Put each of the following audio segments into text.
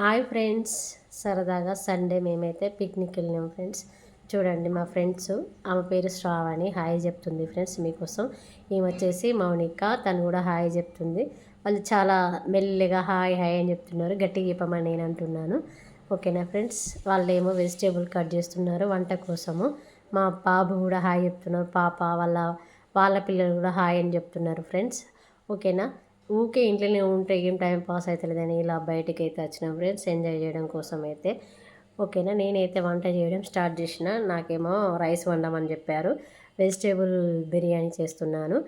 Hi friends. సరదాగా Sunday మేమైతే picnic వెళ్ళినాం ఫ్రెండ్స్. చూడండి మా ఫ్రెండ్స్ ఆమె పేరు శ్రావణి. హాయ్ చెప్తుంది ఫ్రెండ్స్ మీకోసం. ఈమె వచ్చేసి మౌనిక తను కూడా హాయ్ చెప్తుంది. వాళ్ళు చాలా మెల్లిగా హాయ్ హాయ్ అని చెప్తున్నారు. గట్టిగా చెప్పమని నేను అంటున్నాను. ఓకేనా ఫ్రెండ్స్? వాళ్ళు ఏమో వెజిటేబుల్ కట్ చేస్తున్నారు వంట కోసము. మా బాబు కూడా హాయ్ చెప్తున్నారు. పాప వాళ్ళ వాళ్ళ పిల్లలు కూడా హాయ్ అని చెప్తున్నారు ఫ్రెండ్స్. ఓకేనా? ఊకే ఇంట్లోనే ఉంటే ఏం టైం పాస్ అవుతలేదని ఇలా బయటకి అయితే వచ్చిన ఫ్రెండ్స్. ఎంజాయ్ చేయడం కోసం అయితే ఓకేనా? నేనైతే వంట చేయడం స్టార్ట్ చేసిన. నాకేమో రైస్ వండమని చెప్పారు. వెజిటేబుల్ బిర్యానీ చేస్తున్నాను.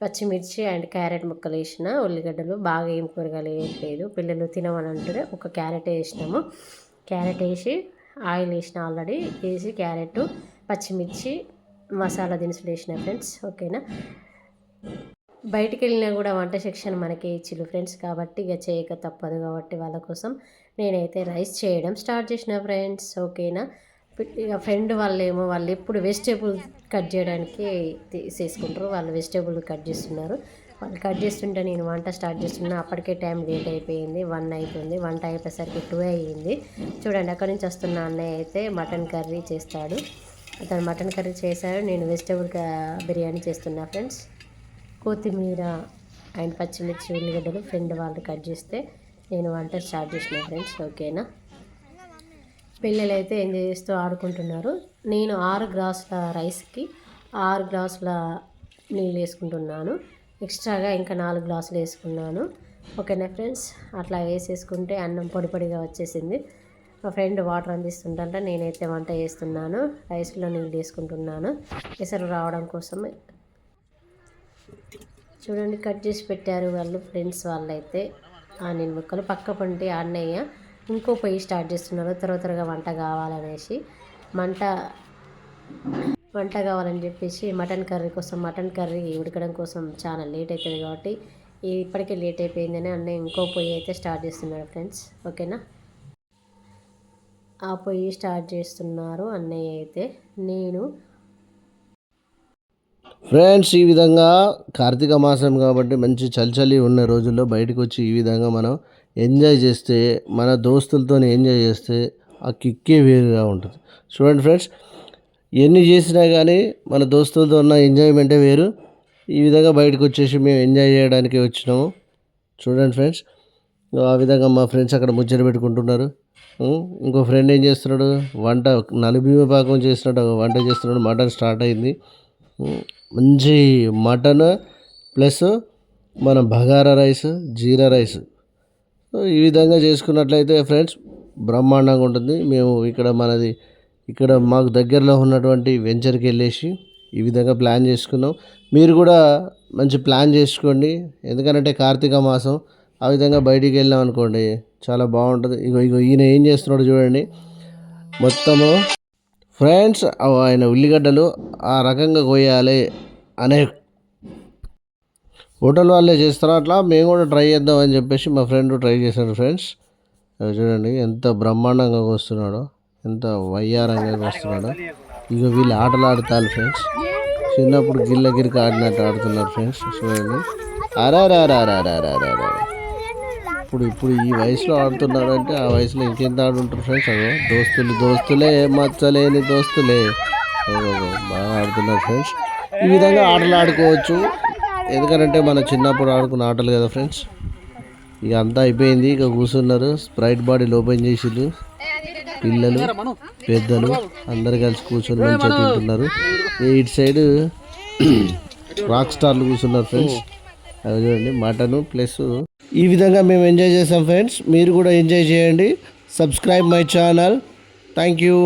పచ్చిమిర్చి అండ్ క్యారెట్ ముక్కలు వేసిన. ఉల్లిగడ్డలు బాగా ఏం కూరగాయలు వేయట్లేదు పిల్లలు తినమని అంటారు ఒక క్యారెట్ వేసినాము. క్యారెట్ వేసి ఆయిల్ వేసిన ఆల్రెడీ. వేసి క్యారెట్ పచ్చిమిర్చి మసాలా దినుసులు వేసిన ఫ్రెండ్స్. ఓకేనా? బయటికి వెళ్ళినా కూడా వంట సెక్షన్ మనకే ఇచ్చిల్లు ఫ్రెండ్స్ కాబట్టి ఇక చేయక తప్పదు కాబట్టి వాళ్ళ కోసం నేనైతే రైస్ చేయడం స్టార్ట్ చేసిన ఫ్రెండ్స్ ఓకేనా? ఇక ఫ్రెండ్ వాళ్ళేమో వాళ్ళు ఎప్పుడు వెజిటేబుల్ కట్ చేయడానికి తీసేసుకుంటారు వాళ్ళు వెజిటేబుల్ కట్ చేస్తున్నారు. వాళ్ళు కట్ చేస్తుంటే నేను వంట స్టార్ట్ చేస్తున్నా అప్పటికే టైం లేట్ అయిపోయింది వన్ అయిపోయింది వంట అయిపోయేసరికి టూ అయ్యింది. చూడండి అక్కడి నుంచి వస్తున్న అన్నయ్య అయితే మటన్ కర్రీ చేస్తాడు. అతను మటన్ కర్రీ చేశాడు నేను వెజిటేబుల్ బిర్యానీ చేస్తున్నా ఫ్రెండ్స్. కొత్తిమీర అండ్ పచ్చిమిర్చి ఉల్లిగడ్డలు ఫ్రెండ్ వాళ్ళు కట్ చేస్తే నేను వంట స్టార్ట్ చేసిన ఫ్రెండ్స్ ఓకేనా? పిల్లలు అయితే ఎంజాయ్ చేస్తూ ఆడుకుంటున్నారు. నేను ఆరు గ్లాసుల రైస్కి ఆరు గ్లాసుల నీళ్ళు వేసుకుంటున్నాను. ఎక్స్ట్రాగా ఇంకా నాలుగు గ్లాసులు వేసుకున్నాను. ఓకేనా ఫ్రెండ్స్? అట్లా వేసేసుకుంటే అన్నం పొడి పొడిగా వచ్చేసింది. మా ఫ్రెండ్ వాటర్ అందిస్తుంటే నేనైతే వంట చేస్తున్నాను. రైస్లో నీళ్ళు వేసుకుంటున్నాను. ఎసరు రావడం కోసం చూడండి కట్ చేసి పెట్టారు వాళ్ళు ఫ్రెండ్స్ వాళ్ళైతే. ఆనియన్ ముక్కలు పక్క పంటి అన్నయ్య ఇంకో పొయ్యి స్టార్ట్ చేస్తున్నారు. త్వర త్వరగా వంట కావాలనేసి. మంట వంట కావాలని చెప్పేసి మటన్ కర్రీ కోసం మటన్ కర్రీ ఉడకడం కోసం చాలా లేట్ అవుతుంది కాబట్టి ఇప్పటికే లేట్ అయిపోయిందని అన్నయ్య ఇంకో పొయ్యి అయితే స్టార్ట్ చేస్తున్నాడు ఫ్రెండ్స్. ఓకేనా? ఆ పొయ్యి స్టార్ట్ చేస్తున్నారు అన్నయ్య అయితే. నేను ఫ్రెండ్స్ ఈ విధంగా కార్తీక మాసం కాబట్టి మంచి చలిచలి ఉన్న రోజుల్లో బయటకు వచ్చి ఈ విధంగా మనం ఎంజాయ్ చేస్తే మన దోస్తులతో ఎంజాయ్ చేస్తే ఆ కిక్కే వేరుగా ఉంటుంది. చూడండి ఫ్రెండ్స్ ఎన్ని చేసినా కానీ మన దోస్తులతో ఉన్న ఎంజాయ్మెంటే వేరు. ఈ విధంగా బయటకు వచ్చేసి మేము ఎంజాయ్ చేయడానికి వచ్చినాము. చూడండి ఫ్రెండ్స్ ఆ విధంగా మా ఫ్రెండ్స్ అక్కడ ముచ్చట పెట్టుకుంటున్నారు. ఇంకో ఫ్రెండ్ ఏం చేస్తున్నాడు? వంట నలుబీమ పాకం చేస్తున్నాడు వంట చేస్తున్నాడు. మటన్ స్టార్ట్ అయింది. మంచి మటన్ ప్లస్ మన బగారా రైస్ జీరా రైస్. ఈ విధంగా చేసుకున్నట్లయితే ఫ్రెండ్స్ బ్రహ్మాండంగా ఉంటుంది. మేము ఇక్కడ మనది ఇక్కడ మాకు దగ్గరలో ఉన్నటువంటి వెంచర్కి వెళ్ళేసి ఈ విధంగా ప్లాన్ చేసుకున్నాం. మీరు కూడా మంచి ప్లాన్ చేసుకోండి. ఎందుకంటే కార్తీక మాసం ఆ విధంగా బయటికి వెళ్ళాం అనుకోండి చాలా బాగుంటుంది. ఇగో ఇగో ఈయన ఏం చేస్తున్నాడు చూడండి. మొత్తము ఫ్రెండ్స్ ఆయన ఉల్లిగడ్డలు ఆ రకంగా కోయాలి అనే హోటల్ వాళ్ళే చేస్తారు అట్లా? మేము కూడా ట్రై చేద్దాం అని చెప్పేసి మా ఫ్రెండ్ ట్రై చేశాడు ఫ్రెండ్స్. చూడండి ఎంత బ్రహ్మాండంగా వస్తున్నాడో ఎంత వయ్యారంగా వస్తున్నాడో ఇక వీళ్ళు ఆటలు ఆడతారు ఫ్రెండ్స్. చిన్నప్పుడు గిల్ల గిరికి ఆడినట్టు ఆడుతున్నారు ఫ్రెండ్స్ చూడండి. అరే అరే అరే అరే అరే అరే అరే. ఇప్పుడు ఇప్పుడు ఈ వయసులో ఆడుతున్నారంటే ఆ వయసులో ఇంకెంత ఆడుంటారు ఫ్రెండ్స్ అదో దోస్తులు దోస్తులే మచ్చలేని దోస్తులే. బాగా ఆడుతున్నారు ఫ్రెండ్స్ ఈ విధంగా ఆటలు ఆడుకోవచ్చు. ఎందుకంటే మన చిన్నప్పుడు ఆడుకున్న ఆటలు కదా ఫ్రెండ్స్ ఇక అంతా అయిపోయింది. ఇక కూర్చున్నారు. స్ప్రైట్ బాడీ ఓపెన్ చేసిళ్ళు పిల్లలు పెద్దలు అందరు కలిసి కూర్చొని మంచిగా తింటున్నారు. ఇటు సైడ్ రాక్ స్టార్లు కూర్చున్నారు ఫ్రెండ్స్ అది చూడండి మటను ప్లస్ ఈ విధంగా మేము ఎంజాయ్ చేసాం ఫ్రెండ్స్ మీరు కూడా ఎంజాయ్ చేయండి. Subscribe my channel thank you